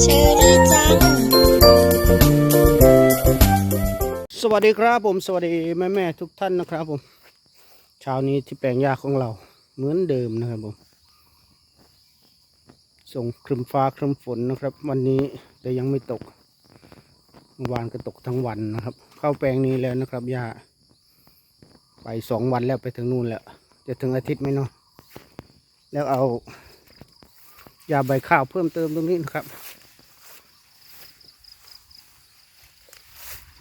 เชอรี่จัง สวัสดีครับผม สวัสดีแม่แม่ทุกท่านนะครับผม เช้านี้ที่แปลงหญ้าของเราเหมือนเดิมนะครับผมส่งครึมฟ้าครึมฝนนะครับ วันนี้แต่ยังไม่ตกเมื่อวานก็ตกทั้งวันนะครับ เข้าแปลงนี้แล้วนะครับหญ้าไปสองวันแล้วไปถึงนู่นแล้ว จะถึงอาทิตย์ไหมเนาะ แล้วเอายาใบข้าวเพิ่มเติมตรงนี้นะครับ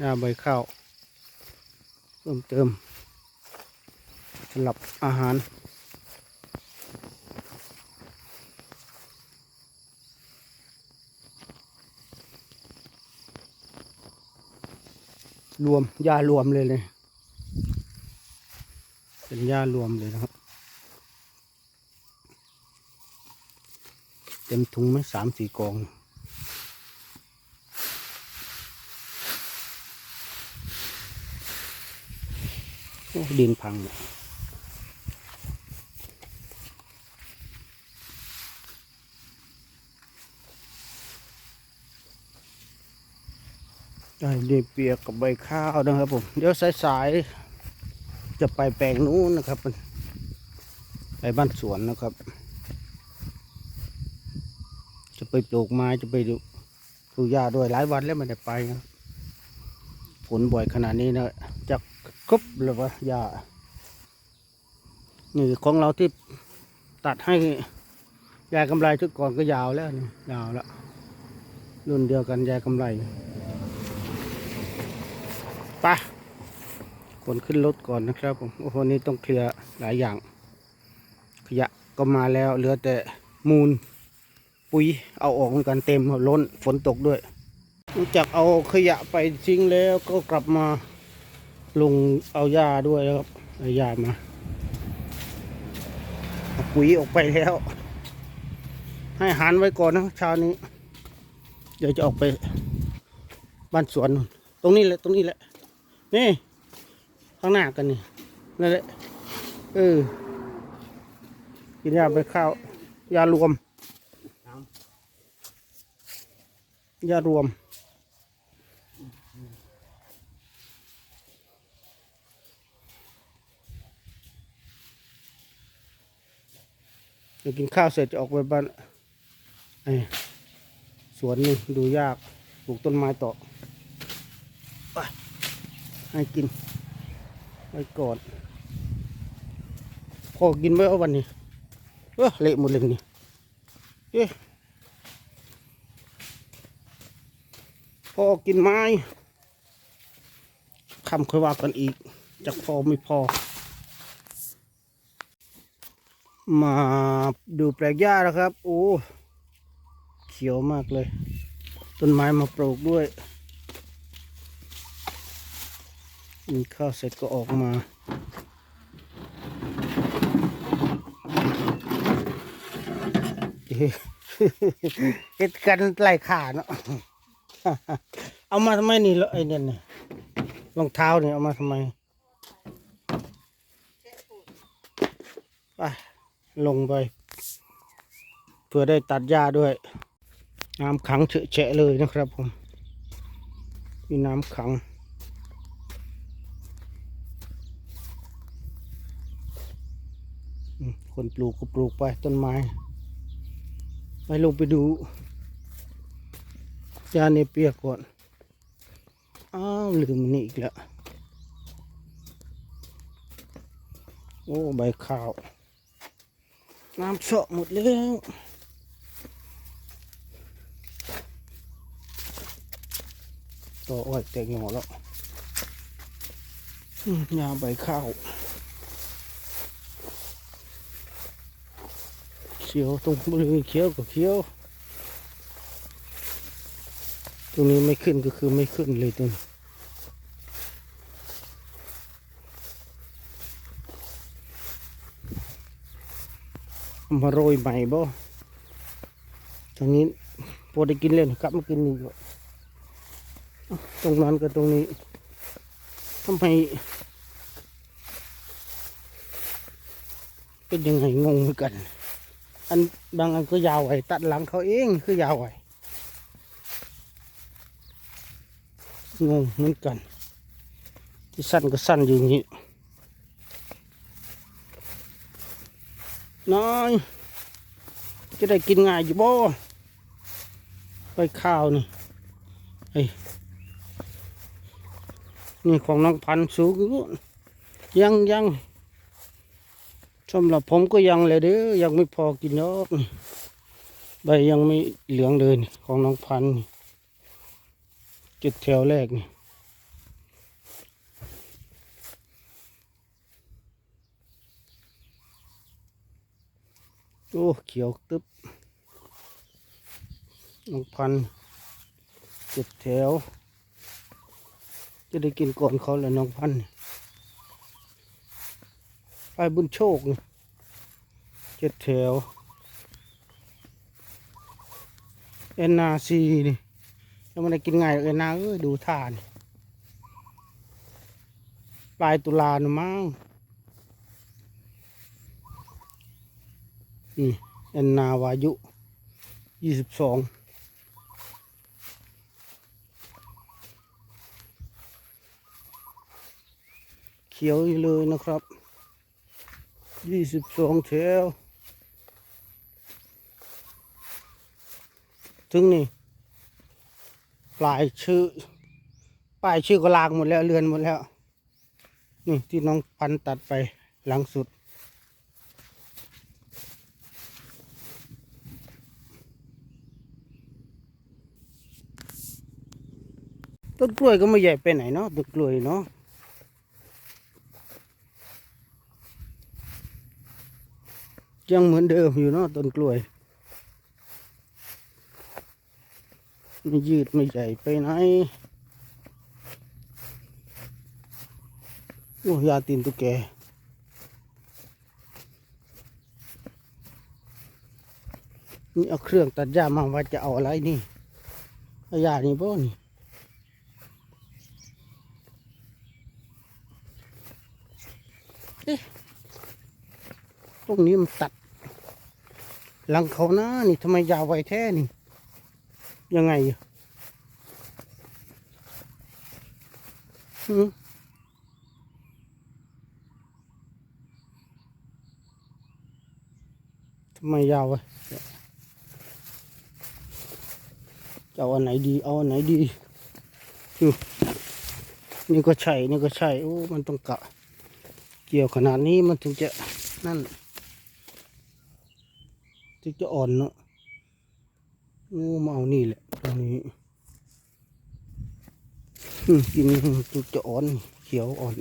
ยาใบข้าวเพิ่มเติมสำหรับอาหารรวมยารวมเลยเลย เป็นยารวมเลยนะครับ เต็มถุงไหมสามสี่กอง โอ้ดินพังหมดได้ดินเปียกกับใบข้าวนะครับผม เดี๋ยวสายๆ จะไปแปลงนู้นนะครับ ไปบ้านสวนนะครับ ปปลูกไม้จะไปดูปลูกหญ้าด้วยหลายวันแล้วไม่ได้ไปนะฝนบ่อยขนาดนี้นะจะครบเลยวะหญ้านี่ของเราที่ตัดให้ยายกำไรชุดก่อนก็ยาวแล้วนี่ยาวแล้วรุ่นเดียวกันยายกำไรไปคนขึ้นรถก่อนนะครับผมโอ้โหนี่ต้องเคลียร์หลายอย่าง ขยะก็มาแล้วเหลือแต่มูล ปุ๋ยเอาออกเหมือนกันเต็มล้นฝนตกด้วยรู้จักเอาขยะไปทิ้งแล้วก็กลับมาลงเอาหญ้าด้วยครับเอาหญ้ามาปุ๋ยออกไปแล้ว ให้หารไว้ก่อนนะเช้านี้ เดี๋ยวจะออกไปบ้านสวนตรงนี้แหละตรงนี้แหละ นี่ ข้างหน้ากันนี่นั่นแหละเออกินยาไปข้าวยารวม ยารวม เดี๋ยวกินข้าวเสร็จจะออกไปบ้านไอ้สวนนี่ดูยากปลูกต้นไม้ต่อไปให้กินไว้ก่อนพอกินไว้เอาวันนี้เออเละหมดเลยนี่เอ๊ะ พอกินไม้คำค่อยว่ากันอีกจากพอไม่พอ มาดูแปลกหญ้าแล้วครับ โอ้ เขียวมากเลย ต้นไม้มาปลูกด้วยกินข้าวเสร็จก็ออกมาเฮ็ดกันไล่ขาเนาะ เอามาทำไมนี่แล้วไอ้เนี่ยน่ะรองเท้าเนี่ยเอามาทำไมไปลงไป เพื่อได้ตัดหญ้าด้วย น้ำขังเฉะแฉะเลยนะครับผม มีน้ำขังคนปลูกก็ปลูกไปต้นไม้ ไปลงไปดู ยาเนเปียกก่อน อ้าวลืมนี่อีกแล้ว โอ้ใบข้าว น้ำเฉาะหมดแล้วต่ออ้อยแตกหน่อแล้วยาใบข้าวเขียวตรงบริเวณเขียวก็เขียว ต รงนี้ไม่ขึ้นก็คือไม่ขึ้นเลยตัวนี้เอามาโรยใหม่บ่ทางนี้พอได้กินเล่นกลับมากินนี่ก็ตรงนั้นกับตรงนี้ทำไมเป็นยังไงงงเหมือนกัน อันบางอันก็ยาวไว้ตัดหลังเขาเองคือยาวไว้ งงเหมือนกัน ที่สั้นก็สั้นอยู่อย่างนี้น้อยจะได้กินง่ายอยู่บ่ไปข้าวนี่ไอ้นี่ของน้องพันสูงยังยังสำหรับผมก็ยังเลยเด้อยังไม่พอกินเนาะใบยังไม่เหลืองเลยนี่ของน้องพันธุ์ นี่จุดแถวแรกนี่โอ้เขียวตึ๊บน้องพันธุ์จุดแถว จะได้กินก่อนเขาแหละน้องพันไปบุญโชคเจ็ดแถวเอ็นนาซีนี่ ยังไม่ได้กินไง่ายหรอกเอ็นนาเอ้ยดูท่านปลายตุลาหนะมั้งนี่เอ็นนาวายุยี่สิบสองเขียวอยู่เลยนะครับยี่สิบสองแถวถึงนี่ ลายชื่อ ป้ายชื่อก็ลางหมดแล้วเลือนหมดแล้ว นี่ที่น้องพันตัดไปหลังสุด ต้นกล้วยก็ไม่ใหญ่ไปไหนเนาะต้นกล้วยเนาะยังเหมือนเดิมอยู่เนาะต้นกล้วย ไม่ยืดไม่ใหญ่ไปไหนโอ้ยาตีนตุกแกนี่เอาเครื่องตัดหญ้ามาว่าจะเอาอะไรนี่เอายานี่บ่นี่ตรงนี้มันตัด หลังเขานะนี่ทำไมยาวไวแท้นี่ ยังไงอะหืมทำไมยาววะจะเอาอันไหนดี เอาอันไหนดีอืมนี่ก็ใช่ นี่ก็ใช่ โอ้ มันต้องกะ เกี่ยวขนาดนี้มันถึงจะนั่น ถึงจะอ่อนเนาะ โอ้มาเอานี่แหละตรงนี้กินถึงจะอ่อนเขียวอ่อน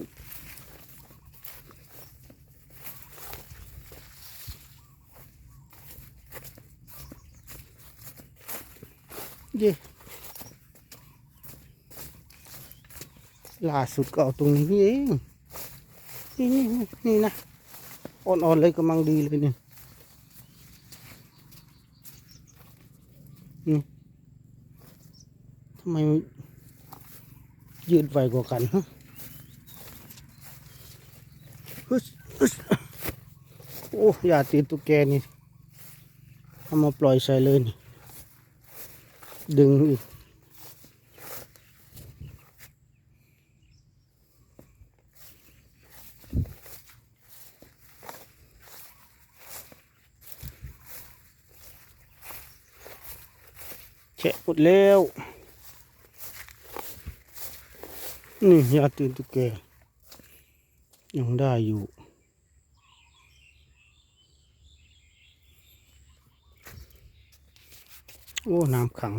เย่ล่าสุดก็เอาตรงนี้เองนี่นี่นี่นี่นะอ่อนๆเลยกำลังดีเลยนี่นี่ทำ ไมยืดไวกว่ากันฮะโอ้อย่าตีตุ๊กแกนี่เอามาปล่อยใส่เลยนี่ดึงอีกแฉะหมดแล้ว นี่ยาตื่นตุกแกยังได้อยู่ โอ้ น้ำขัง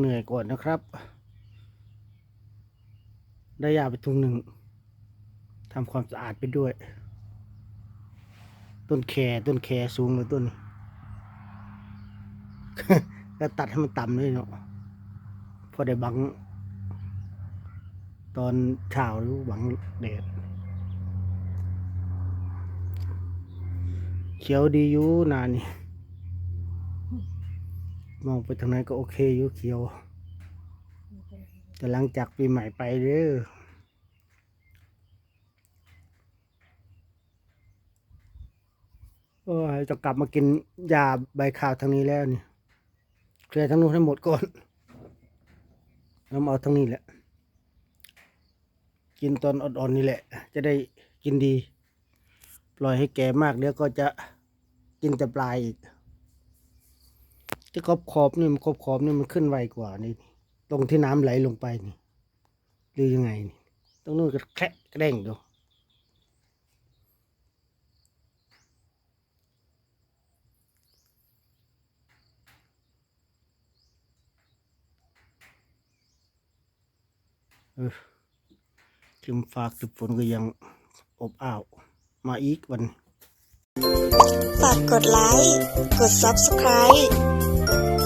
เหนื่อยก่อนนะครับ ได้ยาไปทุงหนึ่งทำความสะอาดไปด้วย ต้นแคต้นแคสูงเลยต้นนี้ก็ตัดให้มันต่ำเลยเนาะพอได้บัง ตอนเช้าหรือบังแดดเขียวดีอยู่นานนี่ มองไปทางไหนก็โอเคอยู่เขียว แต่หลังจากปีใหม่ไปเด้อโอ้ยจะกลับมากินยาใบขาวทางนี้แล้วนี่เคลียร์ทั้งนู้นให้หมดก่อนแล้วมาเอาทางนี้แหละ กินตอนอ่อนๆนี่แหละ จะได้กินดี ปล่อยให้แก่มากเดี๋ยวก็จะกินแต่ปลายอีก ที่ขอบขอบนี่มันขอบขอบนี่มันขึ้นไวกว่านี่ตรงที่น้ำไหลลงไปนี่หรือยังไงนี่ตรงนู้นก็แคะกระเด้งดูเออครึมฟ้าครึมฝนก็ยังอบอ้าว มาอีกวัน ฝากกดไลค์ กด Subscribe